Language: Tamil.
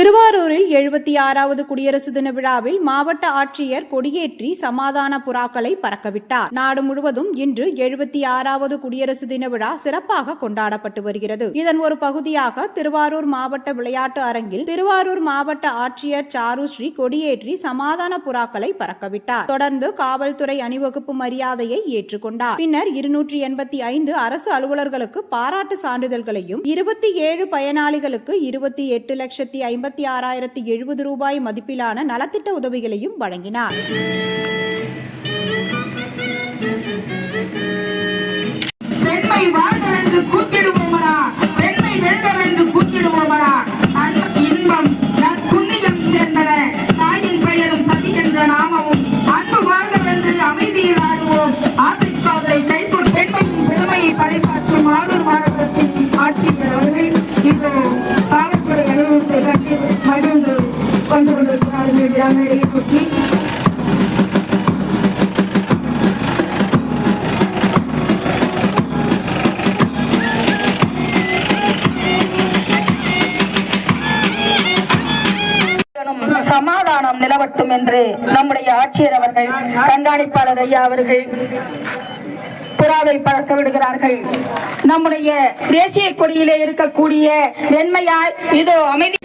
திருவாரூரில் எழுபத்தி ஆறாவது குடியரசு தின விழாவில் மாவட்ட ஆட்சியர் கொடியேற்றி சமாதான புறாக்களை பறக்கவிட்டார். நாடு முழுவதும் இன்று எழுபத்தி ஆறாவது குடியரசு தின விழா சிறப்பாக கொண்டாடப்பட்டு வருகிறது. இதன் ஒரு பகுதியாக திருவாரூர் மாவட்ட விளையாட்டு அரங்கில் திருவாரூர் மாவட்ட ஆட்சியர் சாருஸ்ரீ கொடியேற்றி சமாதான புறாக்களை பறக்கவிட்டார். தொடர்ந்து காவல்துறை அணிவகுப்பு மரியாதையை ஏற்றுக்கொண்டார். பின்னர் இருநூற்றி எண்பத்தி ஐந்து அரசு அலுவலர்களுக்கு பாராட்டு சான்றிதழ்களையும் இருபத்தி ஏழு பயனாளிகளுக்கு இருபத்தி எட்டு லட்சத்தி இருபத்தி ஆறாயிரத்தி எழுபது ரூபாய் மதிப்பிலான நலத்திட்ட உதவிகளையும் வழங்கினார். சமாதானம் நிலவட்டும் என்று நம்முடைய ஆட்சியர் அவர்கள் கண்காணிப்பாளர் ஐயா அவர்கள் புறாவை பறக்க விடுகிறார்கள். நம்முடைய தேசிய கொடியிலே இருக்கக்கூடிய வெண்மையாய் இதோ அமைதி